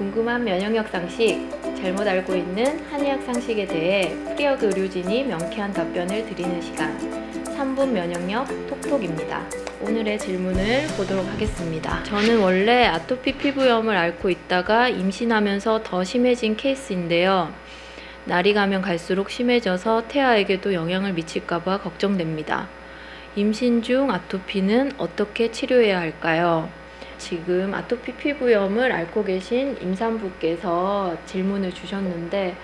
궁금한 면역력 상식, 잘못 알고 있는 한의학 상식에 대해 프리어그 의료진이 명쾌한 답변을 드리는 시간. 3분 면역력 톡톡입니다. 오늘의 질문을 보도록 하겠습니다. 저는 원래 아토피 피부염을 앓고 있다가 임신하면서 더 심해진 케이스인데요. 날이 가면 갈수록 심해져서 태아에게도 영향을 미칠까봐 걱정됩니다. 임신 중 아토피는 어떻게 치료해야 할까요? 지금 아토피 피부염을 앓고 계신 임산부께서 질문을 주셨는데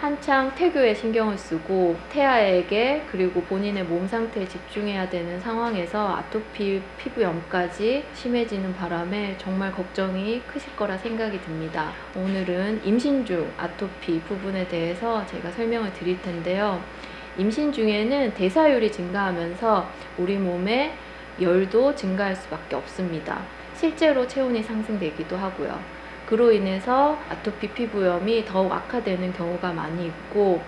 한창 태교에 신경을 쓰고 태아에게 그리고 본인의 몸 상태에 집중해야 되는 상황에서 아토피 피부염까지 심해지는 바람에 정말 걱정이 크실 거라 생각이 듭니다. 오늘은 임신 중 아토피 부분에 대해서 제가 설명을 드릴 텐데요. 임신 중에는 대사율이 증가하면서 우리 몸에 열도 증가할 수밖에 없습니다. 실제로 체온이 상승되기도 하고요. 그로 인해서 아토피 피부염이 더욱 악화되는 경우가 많이 있고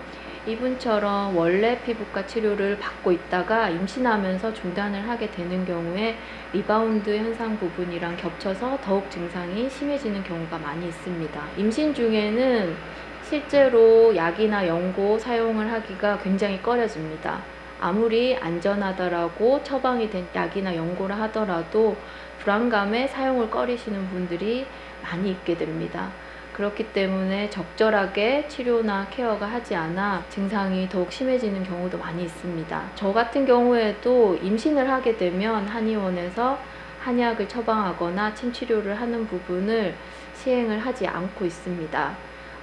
이분처럼 원래 피부과 치료를 받고 있다가 임신하면서 중단을 하게 되는 경우에 리바운드 현상 부분이랑 겹쳐서 더욱 증상이 심해지는 경우가 많이 있습니다. 임신 중에는 실제로 약이나 연고 사용을 하기가 굉장히 꺼려집니다. 아무리 안전하다라고 처방이 된 약이나 연고를 하더라도 불안감에 사용을 꺼리시는 분들이 많이 있게 됩니다. 그렇기 때문에 적절하게 치료나 케어가 하지 않아 증상이 더욱 심해지는 경우도 많이 있습니다. 저 같은 경우에도 임신을 하게 되면 한의원에서 한약을 처방하거나 침치료를 하는 부분을 시행을 하지 않고 있습니다.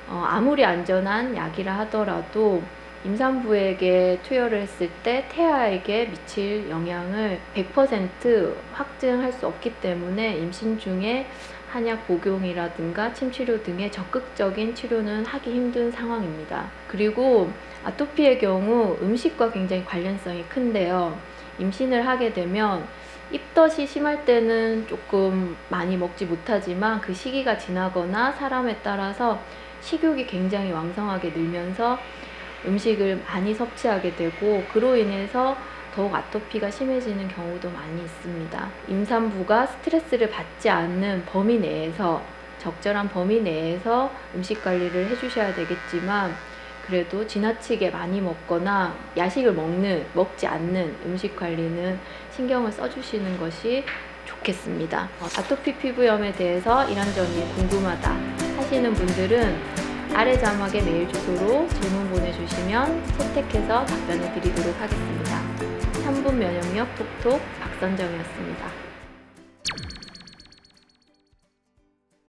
어, 아무리 안전한 약이라 하더라도 임산부에게 투여를 했을 때 태아에게 미칠 영향을 100% 확증할 수 없기 때문에 임신 중에 한약 복용이라든가 침치료 등의 적극적인 치료는 하기 힘든 상황입니다. 그리고 아토피의 경우 음식과 굉장히 관련성이 큰데요. 임신을 하게 되면 입덧이 심할 때는 조금 많이 먹지 못하지만 그 시기가 지나거나 사람에 따라서 식욕이 굉장히 왕성하게 늘면서 음식을 많이 섭취하게 되고 그로 인해서 더욱 아토피가 심해지는 경우도 많이 있습니다. 임산부가 스트레스를 받지 않는 범위 내에서 적절한 범위 내에서 음식 관리를 해주셔야 되겠지만 그래도 지나치게 많이 먹거나 야식을 먹는 먹지 않는 음식 관리는 신경을 써주시는 것이 좋겠습니다. 어, 아토피 피부염에 대해서 이런 점이 궁금하다 하시는 분들은 아래 자막에 메일 주소로 질문 보내주시면 채택해서 답변을 드리도록 하겠습니다. 3분 면역력 톡톡 박선정이었습니다.